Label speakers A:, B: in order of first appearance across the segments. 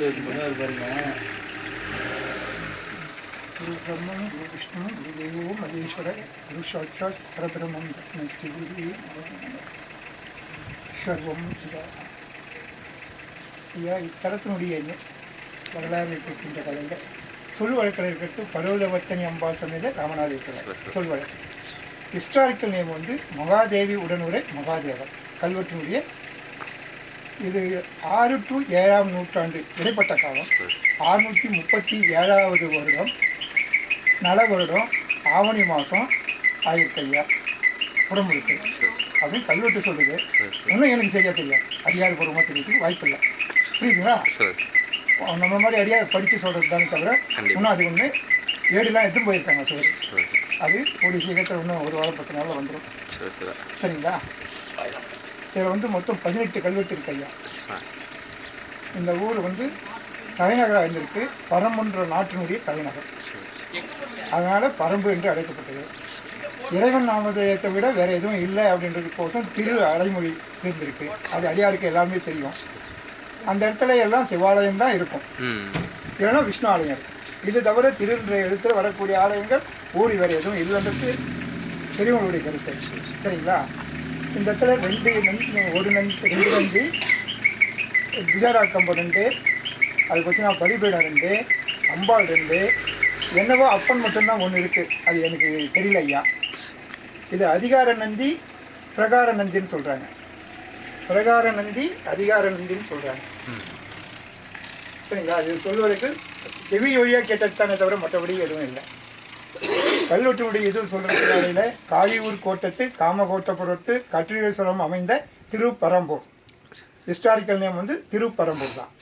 A: பக்கத்தில் வச்சு பண்ணுவார் பாருங்க.
B: குரு பிரம்மம் குரு விஷ்ணு குரு தேவோ மகேஸ்வர குரு சாட்சாத் பரபிரமம் தஸ்மை ஸ்ரீ குரு சர்வம் சிவா. ஐயா இத்தலத்தினுடைய வரலாறு இருக்கின்ற கலையில் சொல் வழக்கில் இருக்கிறது பரோதவத்தனி அம்பாள் சமேத ராமநாதேஸ்வரர். சொல் வழக்கு. ஹிஸ்டாரிக்கல் நேம் வந்து மகாதேவி உடனுரை மகாதேவர் கல்வெட்டினுடைய இது ஆறு டு ஏழாம் நூற்றாண்டு இடைப்பட்ட காலம். ஆறுநூற்றி முப்பத்தி ஏழாவது வருடம் நல வருடம் ஆவணி மாதம் ஆயிரத்தையா? புறமுழுக்கு அப்படின்னு கல்வெட்டு சொல்லுது. இன்னும் எனக்கு சரியாக தெரியாது. அதிகாரப்பூர்வமாக தெரியறதுக்கு வாய்ப்பு இல்லை. புரியுதுங்களா? நம்ம மாதிரி அடியார் படித்து சொல்கிறது தானே தவிர இன்னும் அது ஒன்று ஏடுலாம் எடுத்துன்னு போயிருக்காங்க சார் அது கூடிய சீக்கிரத்தில் இன்னும் ஒரு வாரம் பத்து நாளில் வந்துடும் சரிங்களா? இதில் வந்து மொத்தம் பதினெட்டு கல்வெட்டு இருக்கு ஐயா. இந்த ஊர் வந்து தலைநகராக இருந்திருக்கு பரம்புன்ற நாட்டினுடைய தலைநகர். அதனால் பரம்பு என்று அழைக்கப்பட்டது. இறைவன் நாமதேயத்தை விட வேற எதுவும் இல்லை அப்படின்றதுக்கோசம் திரு அடைமொழி சேர்ந்திருக்கு. அது அடியாருக்கு எல்லாருமே தெரியும். அந்த இடத்துல எல்லாம் சிவாலயம் தான் இருக்கும். இல்லைன்னா விஷ்ணு ஆலயம் இருக்கும். இது தவிர திருன்ற இடத்துல வரக்கூடிய ஆலயங்கள் ஊறி வேறு எதுவும் இல்லைன்றது பெரியவங்களுடைய கருத்து. சரிங்களா? இந்த இடத்துல ரெண்டு நந்தி ஒரு நந்தி ரெண்டு நந்தி விஜயரா கம்பம் ரெண்டு. அது பார்த்தீங்கன்னா பலிபீடம் ரெண்டு அம்பாள் ரெண்டு. என்னவோ அப்பன் மட்டும்தான் ஒன்று இருக்குது அது எனக்கு தெரியல ஐயா. இது அதிகார நந்தி பிரகார நந்தின்னு சொல்கிறாங்க பிரகார நந்தி அதிகார நந்தின்னு சொல்கிறாங்க சரிங்களா? அது சொல்வதற்கு செவி வழியாக கேட்டதுதானே தவிர மற்றபடி எதுவும் இல்லை. கல்வெட்டினுடைய இது சொல்கிறதுனால காளியூர் கோட்டத்து காமகோட்டபுரத்து கற்றியேஸ்வரம் அமைந்த திருப்பரம்பூர். ஹிஸ்டாரிக்கல் நேம் வந்து திருப்பரம்பூர் தான்.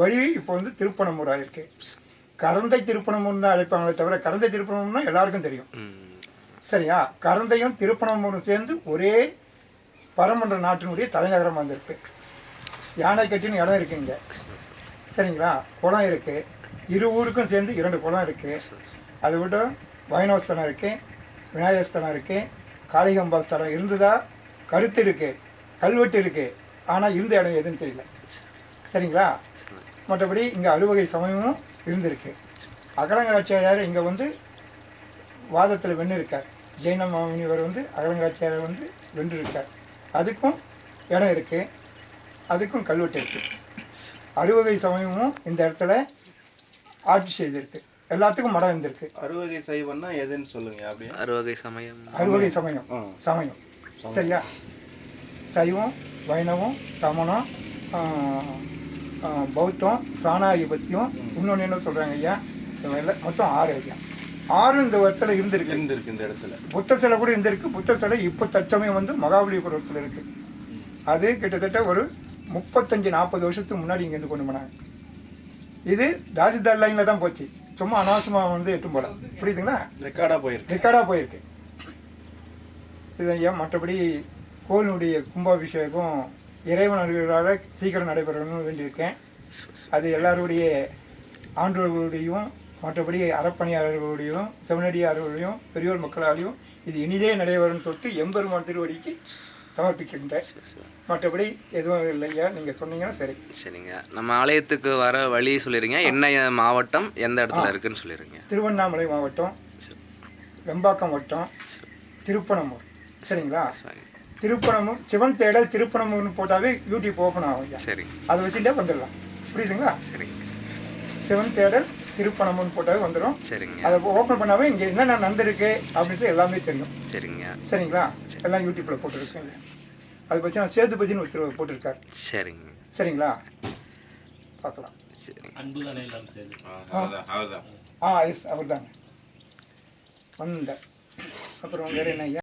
B: வழி இப்போ வந்து திருப்பனமூர் ஆயிருக்கு. கரந்தை திருப்பனமூர் தான் அழைப்பாங்களே தவிர கரந்தை திருப்பனமூர்னா எல்லாருக்கும் தெரியும். சரியா? கரந்தையும் திருப்பனமூரும் சேர்ந்து ஒரே பரமன்ற நாட்டினுடைய தலைநகரம் வந்திருக்கு யானை கட்டின்னு இடம் இருக்குங்க சரிங்களா? குளம் இருக்குது இரு ஊருக்கும் சேர்ந்து இரண்டு குளம் இருக்குது அதை விட வைணவஸ்தலம் இருக்குது விநாயகஸ்தலம் இருக்குது காளிகம்பாள் ஸ்தலம் இருந்ததா? கருத்து இருக்குது கல்வெட்டு இருக்குது ஆனால் இருந்த இடம் எதுன்னு தெரியல. சரிங்களா? மற்றபடி இங்கே அறுவகை சமயமும் இருந்திருக்கு. அகலங்காட்சியார் இங்கே வந்து வாதத்தில் வென்று இருக்கார் ஜெயின முனிவர் வந்து அகலங்காட்சியார் வந்து வென்று இருக்கார் அதுக்கும் இடம் இருக்குது அதுக்கும் கல்வெட்டு இருக்குது அறுவகை சமயமும் இந்த இடத்துல ஆட்சி செய்திருக்கு. எல்லாத்துக்கும் மடம் இருந்திருக்கு.
A: அறுவகை சைவம்னா எதுன்னு சொல்லுங்க அப்படியே.
C: அறுவகை சமயம்.
B: அறுவகை சமயம். சமயம். சரியா? சைவம் வைணவம் சமணம் பௌத்தம் சாணாதிபத்தியம் இன்னொன்று என்ன சொல்கிறாங்க ஐயா? மொத்தம் ஆறு ஐயா. ஆறு இந்த இடத்துல இருந்திருக்கு.
A: இருந்திருக்கு இந்த இடத்துல.
B: புத்த சிலை கூட இருந்திருக்கு. புத்த சிலை இப்போ தற்சமயம் வந்து மகாபலிபுரத்தில் இருக்கு. அது கிட்டத்தட்ட ஒரு முப்பத்தஞ்சு நாற்பது வருஷத்துக்கு முன்னாடி இங்கேருந்து கொண்டு போனாங்க. இது தாசில்தார் லைனில் தான் போச்சு. சும்மா அனாவசியமாக வந்து எட்டும் போல புரியுதுங்களா?
A: ரெக்கார்டா போயிருக்கு.
B: ரெக்கார்டாக போயிருக்கு. இது ஐயா. மற்றபடி கோவிலுடைய கும்பாபிஷேகம் இறைவன் அருளால் சீக்கிரம் நடைபெறணும்னு வேண்டியிருக்கேன். அது எல்லாருடைய ஆண்டவர்களுடையும் மற்றபடி அறப்பணியாளர்களுடையும் செவனடியார்களுடையும் பெரியோர் மக்களாலையும் இது இனிதே நடைபெறும்னு சொல்லிட்டு எம்பெருமான் திருவடிக்கு சமர்ப்பிக்கின்றேன். மற்றபடி எதுவும் இல்லையா? நீங்கள் சொன்னீங்கன்னா சரி.
C: சரிங்க. நம்ம ஆலயத்துக்கு வர வழி சொல்லிடுங்க என்ன மாவட்டம் எந்த இடத்துல இருக்குன்னு சொல்லிடுங்க
B: திருவண்ணாமலை மாவட்டம் வெம்பாக்கம் வட்டம் திருப்பனமூர். சரிங்களா?
C: சரி.
B: திருப்பனமூர் சிவன் தேடல் திருப்பனமூர்னு போட்டாவே யூடியூப் ஓப்பன் ஆகும்
C: சரி.
B: அதை வச்சுட்டே வந்துடலாம். புரியுதுங்களா?
C: சரிங்க
B: சிவன் தேடல் திருப்பனமூர்னு போட்டாவே வந்துடும்
C: சரிங்க.
B: அதை ஓப்பன் பண்ணாவே இங்கே என்னென்ன நடந்திருக்கு அப்படின்றது எல்லாமே தெரியும்.
C: சரிங்க.
B: சரிங்களா? எல்லாம் யூடியூப்பில் போட்டுருக்கேன். அதை பற்றி நான் சேதுபதினு ஒருத்தர் போட்டிருக்கார்.
C: சரிங்க.
B: சரிங்களா? பார்க்கலாம். ஆ எஸ் அவர் தாங்க வந்தேன் அப்புறம் வேறு என்ன ஐயா?